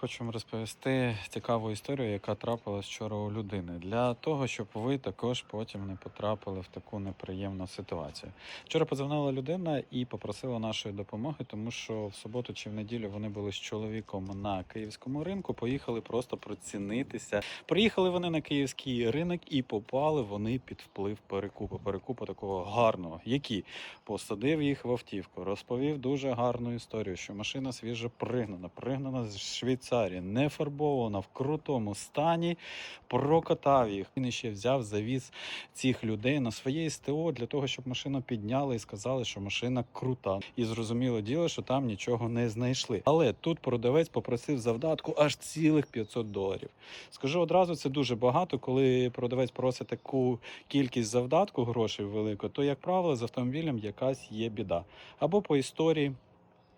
Хочу вам розповісти цікаву історію, яка трапилась вчора у людини, для того, щоб ви також потім не потрапили в таку неприємну ситуацію. Вчора подзвонила людина і попросила нашої допомоги, тому що в суботу чи в неділю вони були з чоловіком на київському ринку. Поїхали просто процінитися. Приїхали вони на київський ринок і попали вони під вплив перекупу. Перекупу такого гарного, який посадив їх в автівку, розповів дуже гарну історію, що машина свіжо пригнана, пригнана з Швейцарії, не фарбована в крутому стані, прокатав їх. Він ще взяв, завіз цих людей на своє СТО для того, щоб машину підняли і сказали, що машина крута. І зрозуміло діло, що там нічого не знайшли. Але тут продавець попросив завдатку аж цілих 500 доларів. Скажу одразу, це дуже багато. Коли продавець просить таку кількість завдатку грошей велику, то як правило з автомобілем якась є біда або по історії.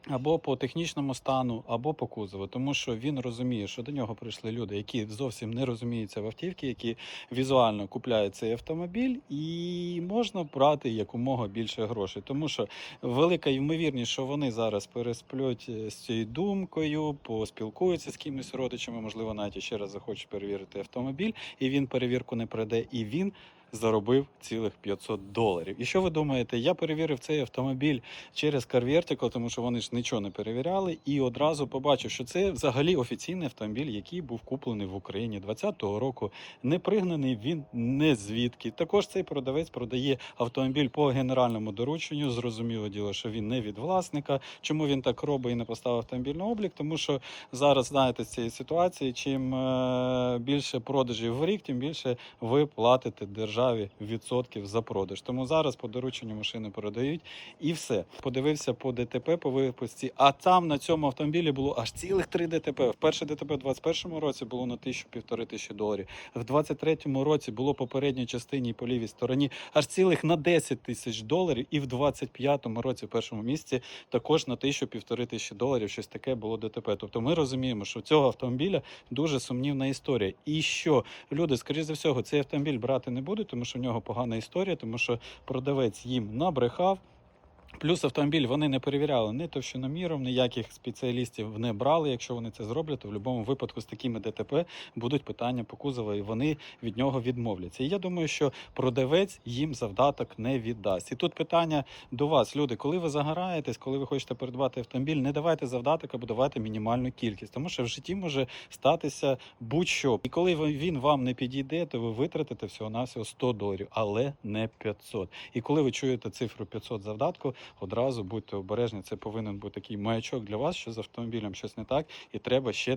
Або по технічному стану, або по кузову, тому що він розуміє, що до нього прийшли люди, які зовсім не розуміються в автівці, які візуально купляють цей автомобіль, і можна брати якомога більше грошей. Тому що велика ймовірність, що вони зараз пересплють е, з цією думкою, поспілкуються з кимось родичами, можливо, навіть ще раз захочуть перевірити автомобіль, і він перевірку не пройде, і він. Заробив цілих 500 доларів. І що ви думаєте? Я перевірив цей автомобіль через CarVertical, тому що вони ж нічого не перевіряли, і одразу побачив, що це взагалі офіційний автомобіль, який був куплений в Україні 2020 року. Не пригнаний він не звідки. Також цей продавець продає автомобіль по генеральному дорученню. Зрозуміло діло, що він не від власника. Чому він так робить і не поставив автомобіль на облік? Тому що зараз знаєте з цієї ситуації, чим е, більше продажів в рік, тим більше ви платите державі відсотків за продаж. Тому зараз по дорученню машини продають і все. Подивився по ДТП по випусці, а там на цьому автомобілі було аж цілих три ДТП. Перше ДТП в 21-му році було на тисячу півтори тисячі доларів. В 23-му році було по передній частині по лівій стороні аж цілих на 10 тисяч доларів. І в 25-му році, в першому місці, також на тисячу півтори тисячі доларів щось таке було ДТП. Тобто ми розуміємо, що в цього автомобіля дуже сумнівна історія. І що люди, скоріш за всього, цей автомобіль брати не будуть, тому що в нього погана історія, тому що продавець їм набрехав. Плюс автомобіль вони не перевіряли ні товщиноміром, ніяких спеціалістів не брали. Якщо вони це зроблять, то в будь-якому випадку з такими ДТП будуть питання по кузову, і вони від нього відмовляться. І я думаю, що продавець їм завдаток не віддасть. І тут питання до вас, люди, коли ви загораєтесь, коли ви хочете придбати автомобіль, не давайте завдаток або давайте мінімальну кількість, тому що в житті може статися будь-що. І коли він вам не підійде, то ви витратите всього навсього 100 доларів, але не 500. І коли ви чуєте цифру 500 завдатку, одразу будьте обережні. Це повинен бути такий маячок для вас, що з автомобілем щось не так, і треба ще